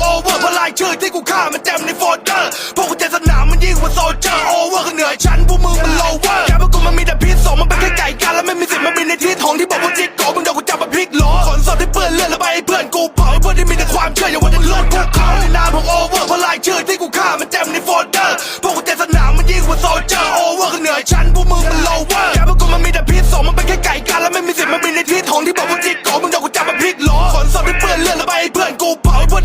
โอเวอร์พลายชื่อที่กูฆ่ามันเต็มในโฟลเดอร์พวกกูเจนสนามมันยิ่งกว่าโซเจอร์โอเวอร์ก็เหนือชั้นพวกมึงมันโลเวอร์แกพวกกูมันมีแต่พิษสงมันเป็นแค่ไก่กันแล้วไม่มีสิทธิ์มาบินในที่ทองที่บอกว่าจิกโกมึงโดนกูจับมาพลิกล้อขนสดที่เปื้อนเลือดแล้วไปให้เพื่อนกูเผาเพื่อนที่มีแต่ความเชื่ออย่าว่าแต่เลือดพวกเขาในนามของโอเวอร์พลายชื่อที่กูฆ่ามันเต็มในโฟลเดอร์พวกกูเจนสนามมันยิ่งกว่าโซเจอร์โอเวอร์ก็เหนือชั้นพวกมึงมันโลเวอร์แกพวกกูมันมีแต่พิษสงมันเป็นแค่ไก่กันแล้วไม่มีสิทธิ์มาบินในที่ทองที่บอกว่าจิกโกมึงโดนกูจับมาพลิกล้อขนสดที่เปื้อนเลือดแล้วไป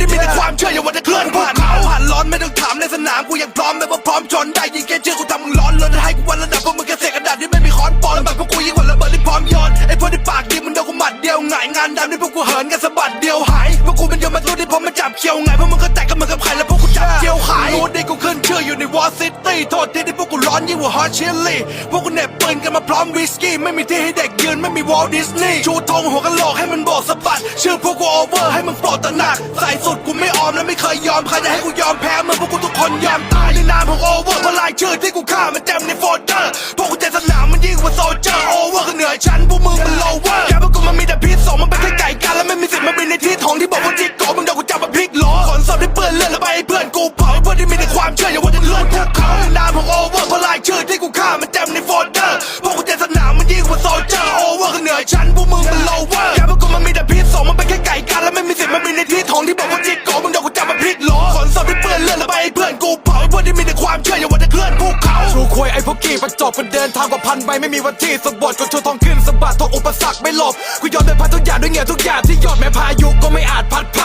ให้เพื่อนกูเผาให้เพื่อนที่มีแต่ความเชื่ออย่าว่าจะเคลื่อนผ่านเขาผ่านร้อนไม่ต้องถามในสนามกูยังพร้อมแม้ว่าพร้อมชนได้ยิงแค่เชื่อกูทำมึงร้อนเลยให้กูวันระดับพวกมึงแค่เศษกระดาษที่ไม่มีค้อนปอนแบบพวกกูยิ่งกว่าระเบิดที่พร้อมโยนไอ้พวกที่ปากดีมึงโดนกูหมัดเดียวหงายงานดำที่พวกกูเหินกันสะบัดเดียวหายพวกกูเป็นโยมมาสู้ที่พร้อมมาจับเคียวไงพวกมึงก็แตกกันเหมือนกับใครแล้วพวก จับเคียวขายรู้ดิกูขึ้นชื่ออยู่ในวอลซิตี้โทษทีที่พวกกูร้อนยิ่งกว่าฮอตชิลลี่พวกกูเหน็บปืนกันมาพร้อมวิสกี้ ไม่มีที่ให้เด็กยืนไม่มีวอลดิสนีย์ชูธงหัวกะโหลกให้มันโบกสะบัด ชื่อพวกกูโอเวอร์ให้มึงโปรดตระหนักใส่สุดกูไม่ออมและไม่เคยยอมใครจะให้กูยอมแพ้เมื่อพวกกูทุกคนยอมตายในนามของโอเวอร์เพราะลายชื่อที่กูฆ่ามันเต็มในโฟลเดอร์พวกกูเจนสนามมันยิ่งกว่าโซเจอร์โอเวอร์ก็เหนือชั้นพวกมึงมันโลเวอร์แกพวกกูมันมีแต่พิษสงมันเป็นแค่ไก่กันแล้วไม่มีสิทธิ์มาบินในที่ทองที่บอกว่าจิกโกมึงโดนกูจับมาพลิกล้อขนสดที่เปื้อนเลือดแล้ว ให้เพื่อนกูเผาเพื่อนที่มีแต่ความเชื่ออย่าว่าแต่เลือดพวกเขาในนามของโอเวอร์เพราะลายชื่อที่กูฆ่ามันเต็มในโฟลเดอร์พวกกูเจนสนามมันยิ่งกว่าโซลเจอร์โอเวอร์ก็เหนือชั้นพวกมึงมันโลเวอร์แกพวกกูมันมีแต่พิษสองมันเป็นแค่ไก่กันแล้วไม่มีสิทธิ์มาบินในที่ทองที่บอกว่าจิกโกมึงโดนกูจับมาพลิกล้อขนสดที่เปื้อนเลือดแล้วไปให้เพื่อนกูเผาเพื่อนที่มีแต่ความเชื่ออย่าว่าแต่เคลื่อนพวกเขาชูควยไอ้พวกกี้ประจบกันเดินทางกว่าพันใบไม่มีวันที่สะบดก็ชูทองขึ้นสะบัดทองอุปสรรคไม่หลบกูยอมเป็นพันทุกอย่างด้วยเหงื่อทุกอย่างที่หยดแม้พายุก็ไม่อาจพัดพ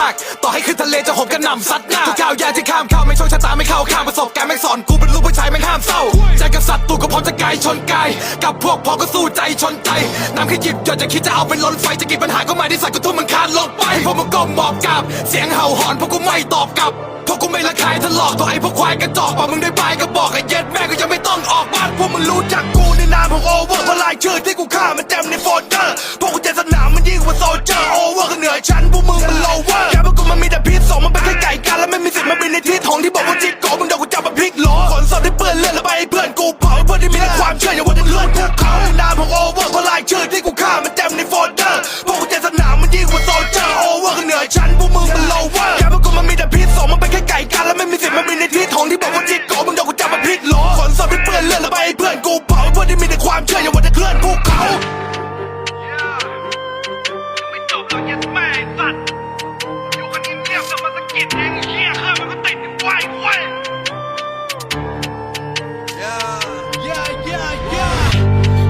นำซัดหน้าทุกข่าวยาที่ข้ามข้าวไม่โชคชะตาไม่เข้าข้ามประสบการณ์ไม่สอนกูเป็นลูกผู้ชายไม่ห้ามเศร้าใจกับสัตว์ตูก็พร้อมจะกายชนกายกับพวกพ้องก็สู้ใจชนใจน้ำแค่หยิบหยดจะคิดจะเอาเป็นล้นไฟจะกี่ปัญหาก็มาที่สัตว์ก็ทุ่มมันคานลงไปพวกมึงก้มหมอบกราบเสียงเห่าหอนพวกกูไม่ตอบกลับพวกกูไม่ละคายทะลอกตัวไอ้พวกควายกระจอกบอกมึงได้บายก็บอกไอ้เย็ดแม่ก็ยังไม่ต้องออกบ้านพวกมึงรู้จักกูในนามของโอเวอร์เพราะลายชื่อที่กูฆ่ามันเต็มในโฟลเดอร์ ติดเองเชี่ยเครื่องมันก็ติดอยู่ไว้ไว้ย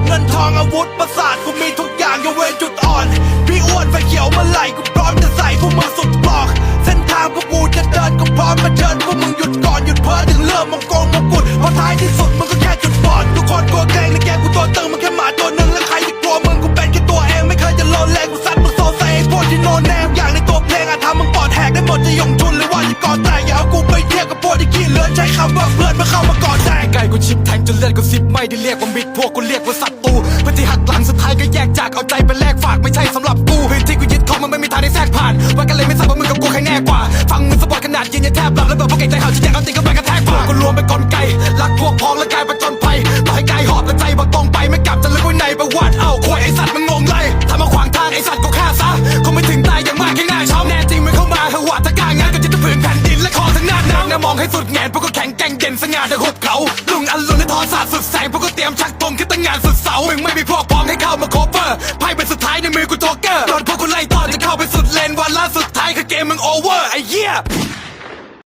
เงินทองอาวุธประสาทกูมีทุกอย่างยกเว้นจุดอ่อน พี่อ้วนไฟเขียวเมื่อไหร่กูพร้อมจะใส่พวกมึงสุดบอก เส้นทางพวกกูจะเดินก็พร้อมมาเดิน กูชิบแทงจนเลือดกูซิบไม่ได้เรียกว่ามิตรพวกกูเรียกว่าศัตรูเพื่อนที่หักหลังสุดท้ายก็แยกจากเอาใจไปแลกฝากไม่ใช่สำหรับกูพื้นที่กูยึดของมันไม่มีทางได้แทรกผ่านว่ากันเลยไม่ทราบว่ามึงกับกูใครแน่กว่า ฟังมึงสปอร์ตขนาดยืนยันแทบหลับแล้วเบิดพวกไก่ใจเห่าที่แจกเอาติงก็ไปกระแทกพวกกูรวมเป็นกลไกรักพวกพ้องและกายป็นจนภัยต่อให้กายหอบและใจบอกตรงไปไม่กลับจะลึกไว้ในประวัติเอ้าควยไอสัตว์มันงงเลยทำมาขวางทางไอสัตว์กูฆ่าซะคงไม่ถึงตายอย่างมากแค่หน้าช้ำแน่จริงมึงเข้ามาเหอะวะถ้ากล้างานก็จะผืนแผ่นดินและคอทั้งหน้านักนะมองให้สุดแงนพวกก็แข็งแกร่งเด่นสง่าในหุบเขา มชักตรงขึ้นตั้งงานสุดเสามึงไม่มีพวกพ้องให้เข้ามาโคเวอร์ไพ่เป็นสุดท้ายในมือกูโจ๊กเกอร์โดนพวกกูไล่ต่อจะเข้าไปสุดเลนวันล่าสุดท้ายคือเกมมึงโอเวอร์ไอ้เหี้ย